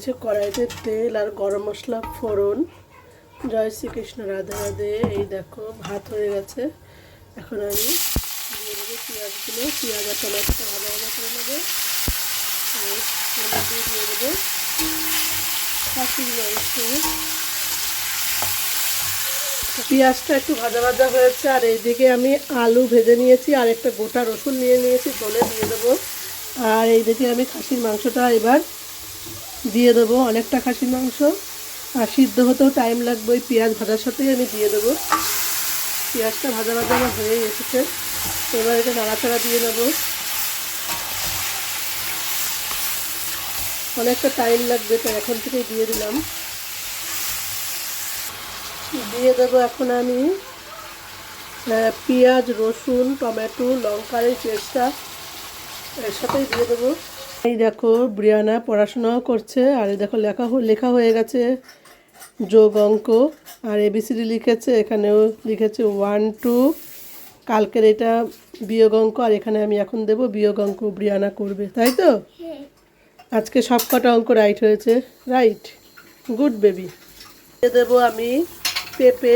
দিয়েছি কড়াইতে তেল আর গরম মশলা, ফোড়ন। জয় শ্রীকৃষ্ণ, রাধে রাধে। এই দেখো, ভাত হয়ে গেছে। এখন আমি দেবো পেঁয়াজগুলো। পেঁয়াজ আর টমেটোটা ভাজা ভাজা করে নেব আর দিয়ে দেবো খাসির মাংস। পেঁয়াজটা একটু ভাজা ভাজা হয়েছে, আর এইদিকে আমি আলু ভেজে নিয়েছি, আর একটা গোটা রসুন নিয়ে নিয়েছি দলে দিয়ে দেবো। আর এইদিকে আমি খাসির মাংসটা এবার দিয়ে দেবো অনেকটা খাসির মাংস। আর সিদ্ধ হতেও টাইম লাগবে ওই পেঁয়াজ ভাজার সাথেই আমি দিয়ে দেবো। পেঁয়াজটা ভাজা ভাজা আমার হয়ে এসেছে। এবার এটা নাড়াচাড়া দিয়ে নেব। অনেকটা টাইম লাগবে তো এখন থেকেই দিয়ে দিলাম। দিয়ে দেবো এখন আমি পেঁয়াজ, রসুন, টমেটো, লঙ্কার এই পেস্টটা এর সাথেই দিয়ে দেবো। এই দেখো, ব্রিয়ানা পড়াশোনাও করছে, আর এই দেখো লেখা লেখা হয়ে গেছে যোগ অঙ্ক, আর এবিসিডি লিখেছে, এখানেও লিখেছে ওয়ান টু কালকের এটা বিয়োগ অঙ্ক, আর এখানে আমি এখন দেবো বিয়োগ অঙ্ক ব্রিয়ানা করবে, তাই তো? আজকে সব কটা অঙ্ক রাইট হয়েছে রাইট গুড বেবি দিয়ে দেবো আমি পেঁপে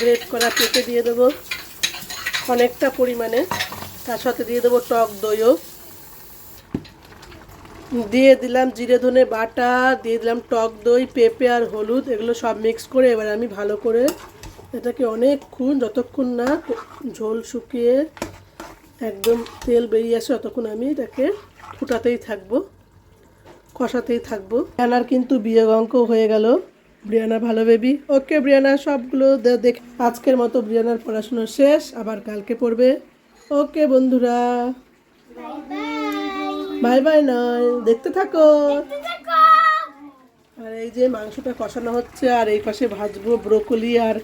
গ্রেট করা পেঁপে দিয়ে দেবো, অনেকটা পরিমাণে, তার সাথে দিয়ে দেবো টক দইও। দিয়ে দিলাম জিরে ধনে বাটা, দিয়ে দিলাম টক দই, পেঁপে আর হলুদ, এগুলো সব মিক্স করে এবার আমি ভালো করে এটাকে অনেকক্ষণ, যতক্ষণ না ঝোল শুকিয়ে একদম তেল বেরিয়ে আসে, ততক্ষণ আমি এটাকে ফুটাতেই থাকব, কষাতেই থাকব। ব্রিয়ানার কিন্তু বিয়োগ অঙ্ক হয়ে গেল। ব্রিয়ানা ভালো বেবি ওকে ব্রিয়ানা, সবগুলো দেখ আজকের মতো ব্রিয়ানার পড়াশোনা শেষ, আবার কালকে পড়বে। ওকে বন্ধুরা। বাই বাই নয় দেখতে থাকো। আর এই যে মাংসটা কষানো হচ্ছে আর এই পাশে ভাজবো ব্রোকলি আর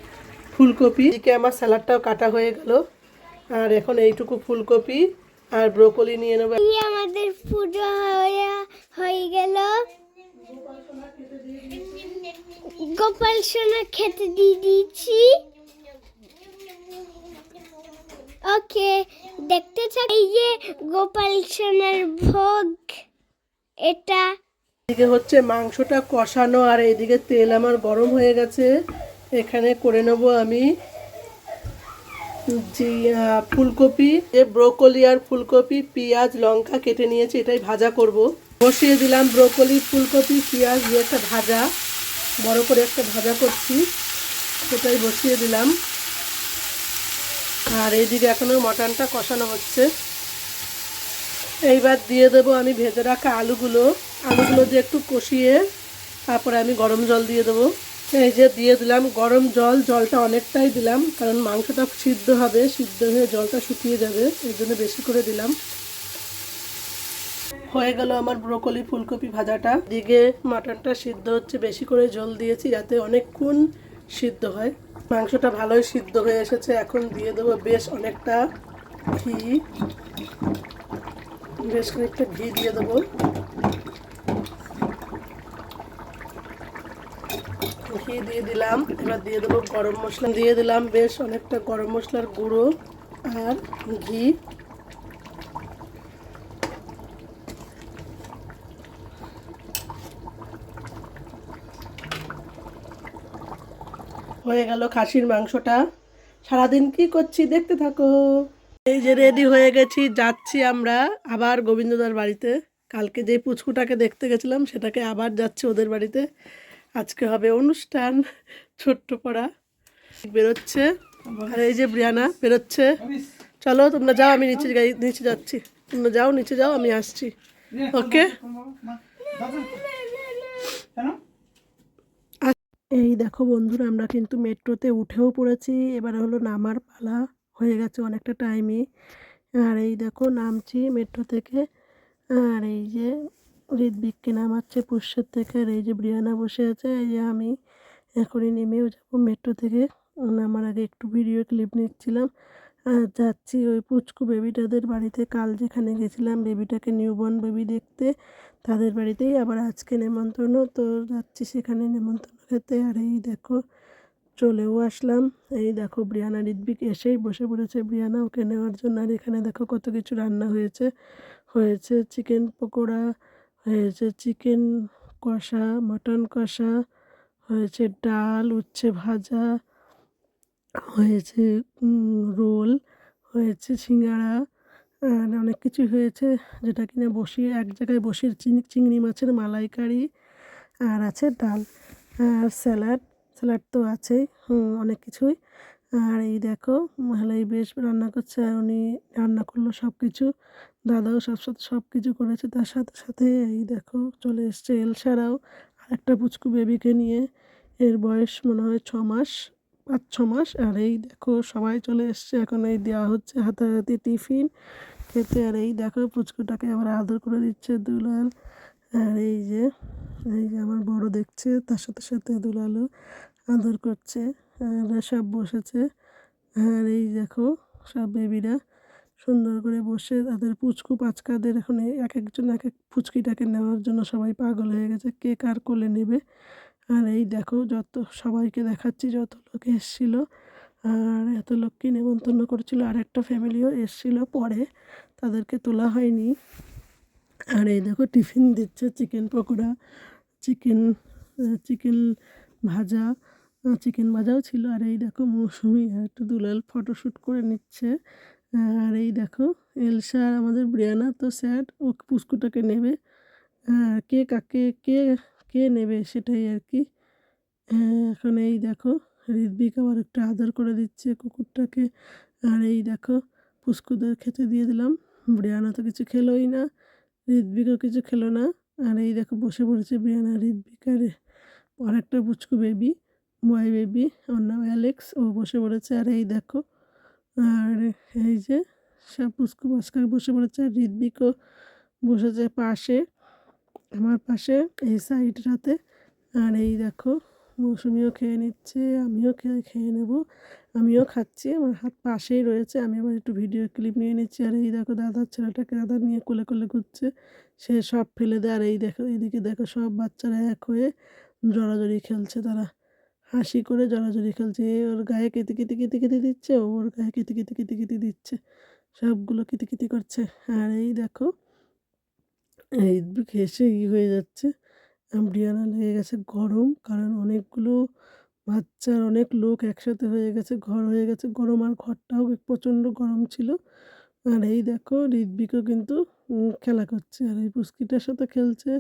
ফুলকপি। এদিকে আমার স্যালাডটাও কাটা হয়ে গেল। আর এখন এইটুকু ফুলকপি আর ব্রোকলি নিয়ে নেব। আমাদের পুজো হয়ে গেল। গোপাল সোনা খেতে দিয়ে দিয়েছি। ওকে থাক এই যে গোপাল ভোগ, এটা? এদিকে হচ্ছে মাংসটা কষানো আর এইদিকে তেল আমার গরম হয়ে গেছে। এখানে করে নেব আমি যে ফুলকপি যে ব্রোকলি আর ফুলকপি, পেঁয়াজ, লঙ্কা কেটে নিয়েছি, এটাই ভাজা করব। বসিয়ে দিলাম ব্রোকলি, ফুলকপি, পেঁয়াজ, দিয়ে একটা ভাজা, বড় করে একটা ভাজা করছি, সেটাই বসিয়ে দিলাম। আর এইদিকে এখনও মটনটা কষানো হচ্ছে। এইবার দিয়ে দেবো আমি ভেজে রাখা আলুগুলো। আলুগুলো দিয়ে একটু কষিয়ে তারপরে আমি গরম জল দিয়ে দেবো। এই যে দিয়ে দিলাম গরম জল, জলটা অনেকটাই দিলাম, কারণ মাংসটা সিদ্ধ হবে, সিদ্ধ হয়ে জলটা শুকিয়ে যাবে এর জন্য বেশি করে দিলাম। হয়ে গেল আমার ব্রোকলি ফুলকপি ভাজাটা। দিকে মাটনটা সিদ্ধ হচ্ছে, বেশি করে জল দিয়েছি যাতে অনেকক্ষণ সিদ্ধ হয়। মাংসটা ভালোই সিদ্ধ হয়ে এসেছে, এখন দিয়ে দেবো বেশ অনেকটা ঘি। বেশ খানিকটা ঘি দিয়ে দেবো। ঘি দিয়ে দিলাম, এবার দিয়ে দেবো গরম মশলা। দিয়ে দিলাম বেশ অনেকটা গরম মশলার গুঁড়ো আর ঘি। হয়ে গেল খাসির মাংসটা। সারাদিন কি করছি দেখতে থাকো। এই যে রেডি হয়ে গেছি যাচ্ছি আমরা আবার গোবিন্দদার বাড়িতে। কালকে যে পুচকুটাকে দেখতে গেছিলাম সেটাকে আবার যাচ্ছে ওদের বাড়িতে। আজকে হবে অনুষ্ঠান ছোট্ট পড়া। বেরোচ্ছে আর এই যে ব্রিয়ানা বেরোচ্ছে। চলো তোমরা যাও আমি নিচে গাড়ি নিচে যাচ্ছি। তোমরা যাও নিচে যাও আমি আসছি। ওকে এই দেখো বন্ধুরা, আমরা কিন্তু মেট্রোতে উঠেও পড়েছি। এবারে হলো নামার পালা হয়ে গেছে অনেকটা টাইমই আর এই দেখো নামছি মেট্রো থেকে। আর এই যে ঋদ্বিককে নামাচ্ছে পুষ্যের থেকে। আর এই যে ব্রিয়ানা বসে আছে, এই যে আমি এখনই নেমেও যাব মেট্রো থেকে। নামার আগে একটু ভিডিও ক্লিপ নিচ্ছিলাম। আর যাচ্ছি ওই পুচকু বেবিটাদের বাড়িতে। কাল যেখানে গেছিলাম বেবিটাকে নিউবর্ন বেবি দেখতে, তাদের বাড়িতেই আবার আজকে নেমন্তন্ন। তো যাচ্ছি সেখানে নেমন্তন্ন খেতে। আর এই দেখো, চলেও আসলাম। এই দেখো, ব্রিয়ানা ঋদ্বিক এসেই বসে পড়েছে। ব্রিয়ানা ওকে নেওয়ার জন্য। আর এখানে দেখো, কত কিছু রান্না হয়েছে। হয়েছে চিকেন পকোড়া, হয়েছে চিকেন কষা, মটন কষা, হয়েছে ডাল, উচ্ছে ভাজা, হয়েছে রোল, হয়েছে সিঙ্গাড়া, আর অনেক কিছু হয়েছে যেটা কিনা বসিয়ে, এক জায়গায় বসিয়ে চিংড়ি চিংড়ি মাছের মালাইকারি, আর আছে ডাল। আর স্যালাড স্যালাড তো আছেই অনেক কিছুই। আর এই দেখো মহালাই বেশ রান্না করছে আর উনি রান্না করল সব কিছু দাদাও সব সাথে সব কিছু করেছে, তার সাথে সাথে এই দেখো চলে এসছে এলসারাও আর একটা পুচকু বেবিকে নিয়ে। এর বয়স মনে হয় ছ মাস, পাঁচ, ছ মাস। আর এই দেখো সবাই চলে এসছে, এখন এই দেওয়া হচ্ছে হাতে হাতাহাতি টিফিন খেতে। আর এই দেখো পুচকুটাকে আবার আদর করে দিচ্ছে দুলাল। আর এই যে এই যে আমার বড় দেখছে, তার সাথে সাথে দুলালও আদর করছে, আর সব বসেছে, আর এই দেখো সব বেবিরা সুন্দর করে বসে, তাদের পুচকু পাচকাদের এখন এক একজন এক এক পুচকিটাকে নেওয়ার জন্য সবাই পাগল হয়ে গেছে, কে কার কোলে নেবে? আর এই দেখো যত, সবাইকে দেখাচ্ছি, যত লোক এসছিল, আর এত লোককে নেমন্তন্ন করেছিল আর একটা ফ্যামিলিও এসছিল পরে, তাদেরকে তোলা হয়নি। আর এই দেখো টিফিন দিচ্ছে চিকেন পকোড়া, চিকেন চিকেন ভাজা চিকেন ভাজাও ছিল। আর এই দেখো মৌসুমি একটু দুলাল ফটোশ্যুট করে নিচ্ছে। আর এই দেখো এলসা আর আমাদের ব্রিয়ানা তো স্যার ও পুস্কুটাকে নেবে। কে কাকে, কে কে নেবে সেটাই আর কি। এখন এই দেখো ঋদ্বিক আবার একটু আদর করে দিচ্ছে কুকুরটাকে। আর এই দেখো পুস্কুদের খেতে দিয়ে দিলাম। ব্রিয়ানা তো কিছু খেলোই না। ঋদ্বিকও কিছু খেলো না। আর এই দেখো বসে পড়েছে ব্রিয়ানা ঋদ্বিক আর আর একটা পুচকু বেবি বয় বেবি ওর নাম অ্যালেক্স ও বসে পড়েছে। আর এই দেখো, আর এই যে সব পুচকু পাস্কা বসে পড়েছে। আর ঋদ্বিকও বসেছে পাশে, আমার পাশে, এই সাইডটাতে আর এই দেখো মৌসুমিও খেয়ে নিচ্ছে, আমিও খেয়ে খেয়ে নেব, আমিও খাচ্ছি, আমার হাত পাশেই রয়েছে, আমি আবার একটু ভিডিও ক্লিপ নিয়ে নিচ্ছি, আর এই দেখো দাদার ছেলেটাকে দাদা নিয়ে কোলে কোলে ঘুরছে, সে সব ফেলে দেয়, আর এই দেখো, এইদিকে দেখো সব বাচ্চারা এক হয়ে জড়াজড়ি খেলছে, তারা হাসি করে জড়াজড়ি খেলছে এ ওর গায়ে কেতে কেতে কেতে কেতে দিচ্ছে ওর গায়ে কেতে কেতে কেতে কেতে দিচ্ছে, সবগুলো কিতি কিতি করছে, আর এই দেখো, এই হেসে ই হয়ে যাচ্ছে ব্রিয়ানা লেগে গেছে গরম, কারণ অনেকগুলো বাচ্চার অনেক লোক একসাথে হয়ে গেছে, ঘর হয়ে গেছে। গরম আর ঘরটাও প্রচণ্ড গরম ছিল। আর এই দেখো ঋদ্বিকও কিন্তু খেলা করছে। আর এই পুস্কিটার সাথে খেলছে।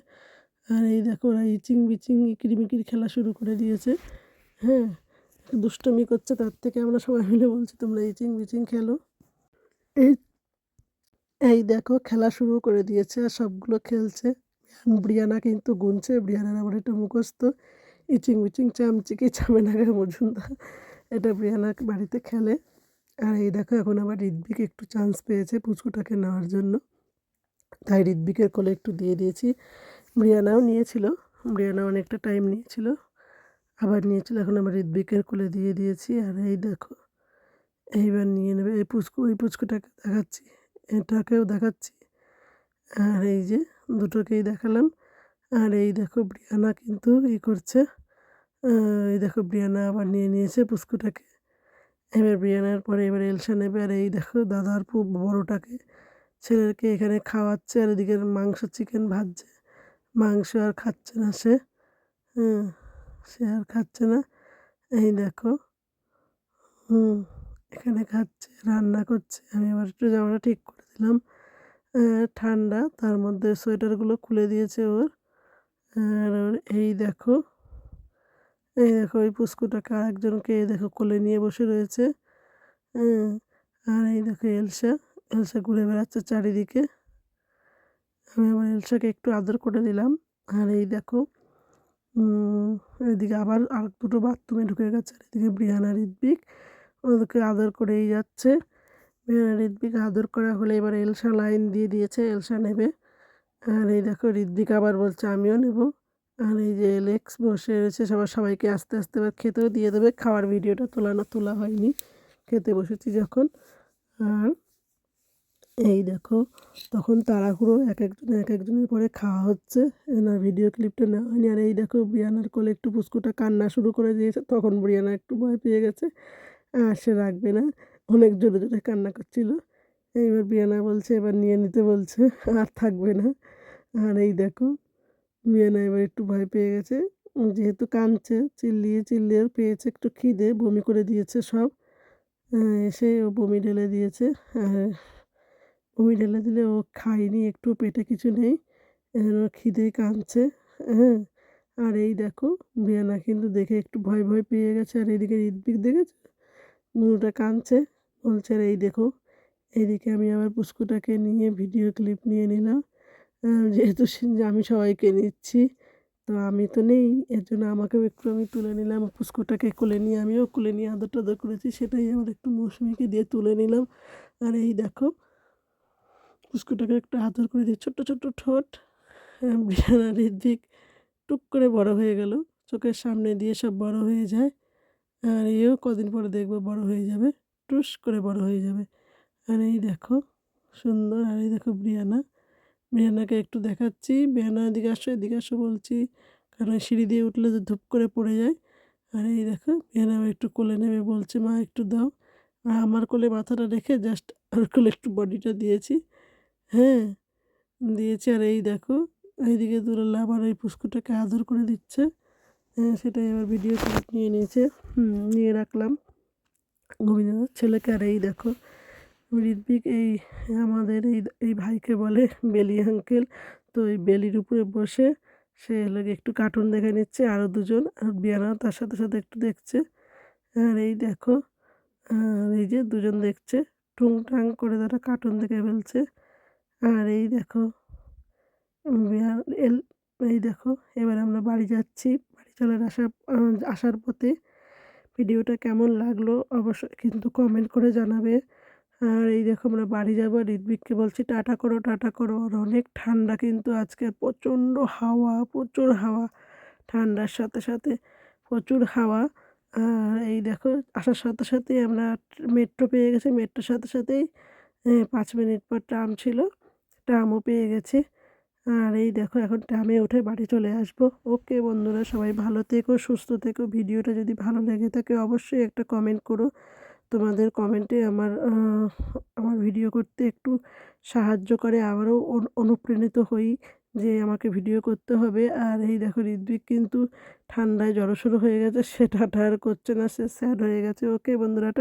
আর এই দেখো, ওরা ইচিং বিচিং, ইকিরিমিকির খেলা শুরু করে দিয়েছে। হ্যাঁ দুষ্টমি করছে, তার থেকে আমরা সবাই মিলে বলছি, তোমরা ইচিং বিচিং খেলো। এই এই দেখো, খেলা শুরু করে দিয়েছে আর সবগুলো খেলছে। ব্রিয়ানা কিন্তু গুনছে ব্রিয়ানার আবার এটা মুখস্থ। ইচিং বিচিং চামচিকি চামেনাগা মজুমদার। এটা ব্রিয়ানার বাড়িতে খেলে। আর এই দেখো, এখন আবার ঋদ্বিক একটু চান্স পেয়েছে পুচকুটাকে নেওয়ার জন্য। তাই ঋদ্বিকের কোলে একটু দিয়ে দিয়েছি। ব্রিয়ানাও নিয়েছিল। ব্রিয়ানা অনেকটা টাইম নিয়েছিল। আবার নিয়েছিল, এখন আবার ঋদ্বিকের কোলে দিয়ে দিয়েছি। আর এই দেখো, এইবার নিয়ে নেবে। এই পুচকু ওই পুচকুটাকে দেখাচ্ছি। এটাকেও দেখাচ্ছি। আর এই যে দুটোকেই দেখালাম। আর এই দেখো ব্রিয়ানা কিন্তু ই করছে। এই দেখো ব্রিয়ানা আবার নিয়ে নিয়েছে পুস্কুটাকে। এবার ব্রিয়ানার পরে এবার এলসা নেবে। আর এই দেখো দাদার পু বড়োটাকে ছেলেকে এখানে খাওয়াচ্ছে। আর এদিকে মাংস চিকেন ভাজছে। মাংস আর খাচ্ছে না সে। হ্যাঁ সে আর খাচ্ছে না। এই দেখো। হুম, এখানে খাচ্ছে, রান্না করছে। আমি আবার একটু জামাটা ঠিক করে দিলাম। ঠান্ডা, তার মধ্যে সোয়েটারগুলো খুলে দিয়েছে ওর। আর ওর এই দেখো এই দেখো ওই পুস্কুটাকে আরেকজনকে এই দেখো কোলে নিয়ে বসে রয়েছে। আর এই দেখো এলসা এলসা ঘুরে বেড়াচ্ছে চারিদিকে। আমি আবার এলসাকে একটু আদর করে দিলাম। আর এই দেখো এদিকে আবার আর দুটো বাথরুমে ঢুকে গেছে, আর এদিকে ব্রিয়ানা ঋদ্বিক ওদেরকে আদর করেই যাচ্ছে। ঋদ্বিক আদর করা হলে। এবার এলসা লাইন দিয়ে দিয়েছে, এলসা নেবে। আর এই দেখো ঋদ্বিক আবার বলছে, আমিও নেব। আর এই যে এলেক্স বসে রয়েছে, সবার সবাইকে আস্তে আস্তে এবার খেতেও দিয়ে দেবে। খাওয়ার ভিডিওটা তোলা না, তোলা হয়নি। খেতে বসেছি যখন। আর এই দেখো, তখন তাড়াহুড়ো এক একজন, এক একজনের পরে খাওয়া হচ্ছে। এনার ভিডিও ক্লিপটা নেওয়া হয়নি। আর এই দেখো, ব্রিয়ানার কোলে একটু পুস্কুটা কান্না শুরু করে দিয়েছে। তখন ব্রিয়ানা একটু ভয় পেয়ে গেছে। আর সে রাখবে না। অনেক জোরে জোরে কান্না করছিল। এইবার বিয়ানা বলছে, এবার নিয়ে নিতে বলছে, আর থাকবে না। আর এই দেখো, বিয়ানা এবার একটু ভয় পেয়ে গেছে। যেহেতু কাঁদছে, চিল্লিয়ে চিল্লিয়ে পেয়েছে একটু খিদে, বমি করে দিয়েছে সব। এসে ও বমি ঢেলে দিয়েছে। আর বমি ঢেলে দিলে ও খায়নি একটু পেটে কিছু নেই। ওর খিদেই কাঁদছে হ্যাঁ। আর এই দেখো, বিয়ানা কিন্তু দেখে একটু ভয় ভয় পেয়ে গেছে। আর এদিকে ঋদ্বিক দেখেছে? মুনুটা কাঁদছে। বলছে আর এই দেখো। এদিকে আমি আবার পুষ্কুটাকে নিয়ে ভিডিও ক্লিপ নিয়ে নিলাম। যেহেতু আমি সবাইকে নিচ্ছি তো আমি তো নেই এর জন্য আমাকেও একটু আমি তুলে নিলাম। পুষ্কুটাকে কোলে নিয়ে আমিও কোলে নিয়ে আদর টাদর করেছি সেটাই আমার একটু মৌসুমিকে দিয়ে তুলে নিলাম। আর এই দেখো পুষ্কুটাকে একটু আদর করে দিই ছোট্ট ছোট্ট ঠোঁট আহ, দিক টুক করে বড় হয়ে গেল। চোখের সামনে দিয়ে সব বড় হয়ে যায় আর এও কদিন পরে দেখব বড় হয়ে যাবে। টুস করে বড় হয়ে যাবে। আর এই দেখো, সুন্দর। আর এই দেখো ব্রিয়ানা। ব্রিয়ানাকে একটু দেখাচ্ছি। ব্রিয়ানা, এদিকে আসো এদিকে আসো বলছি। কারণ সিঁড়ি দিয়ে উঠলে তো ধূপ করে পড়ে যায়। আর এই দেখো আবার একটু কোলে নেবে বলছে, মা, একটু দাও। আর আমার কোলে মাথাটা রেখে জাস্ট আর কোলে একটু বডিটা দিয়েছি। হ্যাঁ দিয়েছি। আর এই দেখো, এইদিকে দুলাল্লা আবার এই পুষ্কুটাকে আদর করে দিচ্ছে। হ্যাঁ সেটাই আবার ভিডিও নিয়ে নিয়েছে। নিয়ে রাখলাম। গোবিন্দনাথ ছেলেকে আর এই দেখো ঋদ্বিক এই আমাদের এই এই ভাইকে বলে বেলি আঙ্কেল তো এই বেলির উপরে বসে সে হলো একটু কার্টুন দেখে নিচ্ছে আরও দুজন, আর বিয়ানা তার সাথে সাথে একটু দেখছে। আর এই দেখো, আর এই যে দুজন দেখছে, টুংটাং করে তারা কার্টুন দেখে ফেলছে। আর এই দেখো এল, এই দেখো, এবার আমরা বাড়ি যাচ্ছি, বাড়ি চলার আসার আসার পথে। ভিডিওটা কেমন লাগল অবশ্যই কিন্তু কমেন্ট করে জানাবে। আর এই দেখো আমরা বাড়ি যাব আর ঋত্বিককে বলছি, টাটা করো টাটা করো। আর অনেক ঠান্ডা কিন্তু আজকে প্রচণ্ড হাওয়া, প্রচুর হাওয়া। ঠান্ডার সাথে সাথে প্রচুর হাওয়া। আর এই দেখো, আসার সাথে সাথেই আমরা মেট্রো পেয়ে গেছি। মেট্রোর সাথে সাথেই পাঁচ মিনিট পর ট্রাম ছিল। ট্রামও পেয়ে গেছি। আর এই দেখো, এখন ট্রামে উঠে বাড়ি চলে আসব। ওকে বন্ধুরা, সবাই ভালো থেকো, সুস্থ থেকো। ভিডিওটা যদি ভালো লেগে থাকে, অবশ্যই একটা কমেন্ট করো। তোমাদের কমেন্টে আমার আমার ভিডিও করতে একটু সাহায্য করে। আবারও অনু- অনুপ্রাণিত হই যে আমাকে ভিডিও করতে হবে। আর এই দেখো ঋদ্বিক কিন্তু ঠান্ডায় জড়সড়ো হয়ে গেছে। সেটা আর করছে না, সে স্যাড হয়ে গেছে। ওকে বন্ধুরা